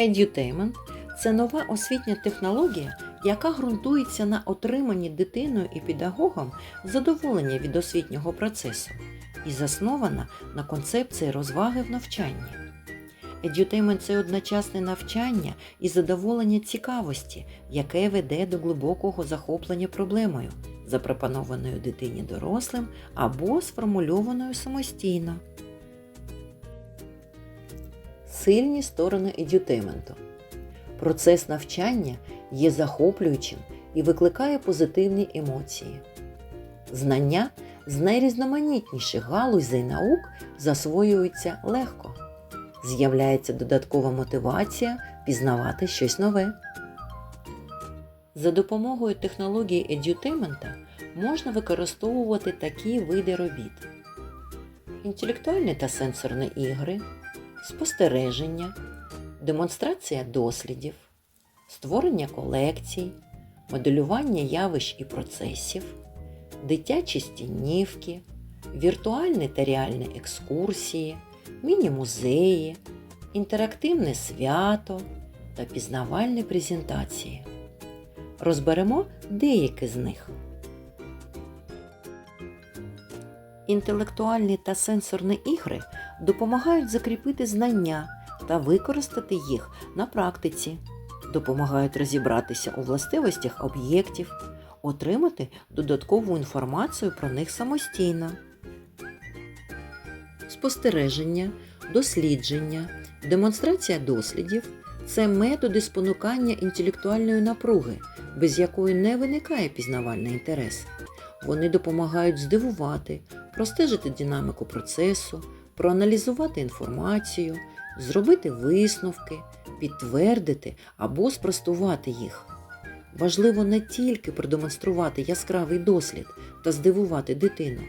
Edutainment – це нова освітня технологія, яка ґрунтується на отриманні дитиною і педагогом задоволення від освітнього процесу і заснована на концепції розваги в навчанні. Edutainment – це одночасне навчання і задоволення цікавості, яке веде до глибокого захоплення проблемою, запропонованою дитині дорослим або сформульованою самостійно. Сильні сторони едютейменту. Процес навчання є захоплюючим і викликає позитивні емоції. Знання з найрізноманітніших галузей наук засвоюються легко. З'являється додаткова мотивація пізнавати щось нове. За допомогою технології едютеймента можна використовувати такі види робіт: інтелектуальні та сенсорні ігри, спостереження, демонстрація дослідів, створення колекцій, моделювання явищ і процесів, дитячі стінівки, віртуальні та реальні екскурсії, міні-музеї, інтерактивне свято та пізнавальні презентації. Розберемо деякі з них. Інтелектуальні та сенсорні ігри допомагають закріпити знання та використати їх на практиці, допомагають розібратися у властивостях об'єктів, отримати додаткову інформацію про них самостійно. Спостереження, дослідження, демонстрація дослідів це методи спонукання інтелектуальної напруги, без якої не виникає пізнавальний інтерес. Вони допомагають здивувати, простежити динаміку процесу, проаналізувати інформацію, зробити висновки, підтвердити або спростувати їх. Важливо не тільки продемонструвати яскравий дослід та здивувати дитину,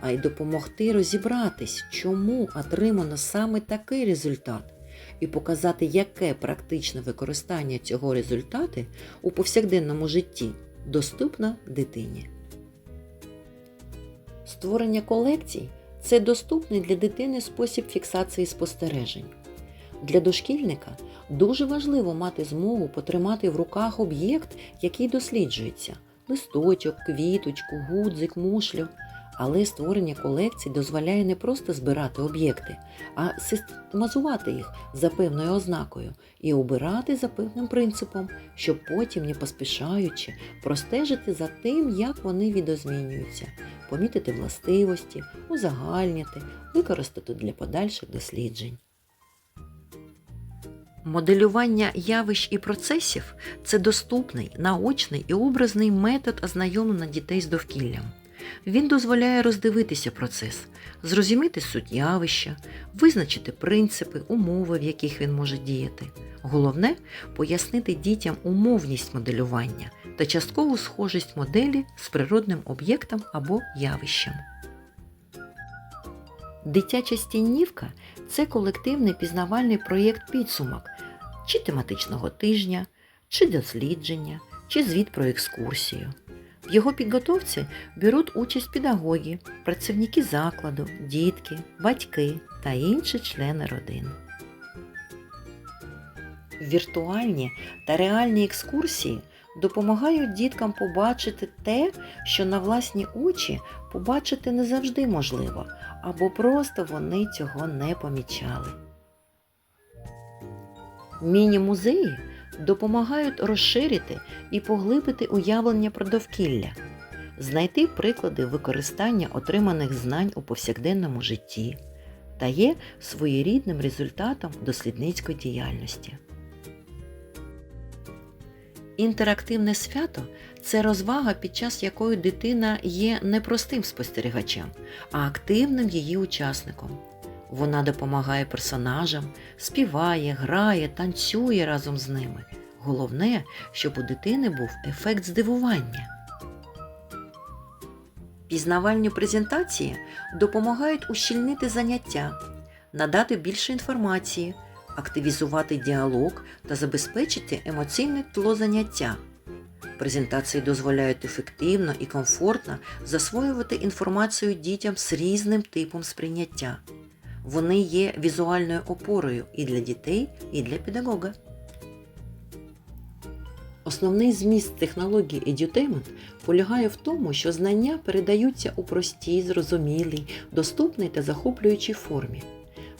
а й допомогти розібратись, чому отримано саме такий результат, і показати, яке практичне використання цього результату у повсякденному житті доступно дитині. Створення колекцій це доступний для дитини спосіб фіксації спостережень. Для дошкільника дуже важливо мати змогу потримати в руках об'єкт, який досліджується листочок, квіточку, гудзик, мушлю. Але створення колекцій дозволяє не просто збирати об'єкти, а систематизувати їх за певною ознакою і обирати за певним принципом, щоб потім, не поспішаючи, простежити за тим, як вони відозмінюються, помітити властивості, узагальнити, використати для подальших досліджень. Моделювання явищ і процесів це доступний, наочний і образний метод ознайомлення дітей з довкіллям. Він дозволяє роздивитися процес, зрозуміти суть явища, визначити принципи, умови, в яких він може діяти. Головне пояснити дітям умовність моделювання та часткову схожість моделі з природним об'єктом або явищем. Дитяча стіннівка це колективний пізнавальний проєкт підсумок чи тематичного тижня, чи дослідження, чи звіт про екскурсію. В його підготовці беруть участь педагоги, працівники закладу, дітки, батьки та інші члени родин. Віртуальні та реальні екскурсії допомагають діткам побачити те, що на власні очі побачити не завжди можливо, або просто вони цього не помічали. Міні-музеї допомагають розширити і поглибити уявлення про довкілля, знайти приклади використання отриманих знань у повсякденному житті та є своєрідним результатом дослідницької діяльності. Інтерактивне свято це розвага, під час якої дитина є не простим спостерігачем, а активним її учасником. Вона допомагає персонажам, співає, грає, танцює разом з ними. Головне, щоб у дитини був ефект здивування. Пізнавальні презентації допомагають ущільнити заняття, надати більше інформації, активізувати діалог та забезпечити емоційне тло заняття. Презентації дозволяють ефективно і комфортно засвоювати інформацію дітям з різним типом сприйняття. Вони є візуальною опорою і для дітей, і для педагога. Основний зміст технології Edutainment полягає в тому, що знання передаються у простій, зрозумілій, доступній та захоплюючій формі.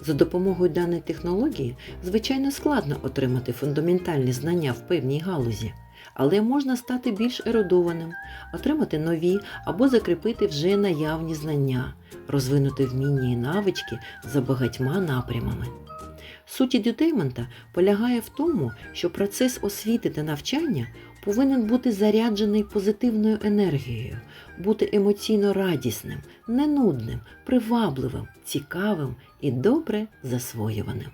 За допомогою даної технології, звичайно, складно отримати фундаментальні знання в певній галузі але можна стати більш ерудованим, отримати нові або закріпити вже наявні знання, розвинути вміння і навички за багатьма напрямами. Суть едютеймента полягає в тому, що процес освіти та навчання повинен бути заряджений позитивною енергією, бути емоційно радісним, ненудним, привабливим, цікавим і добре засвоюваним.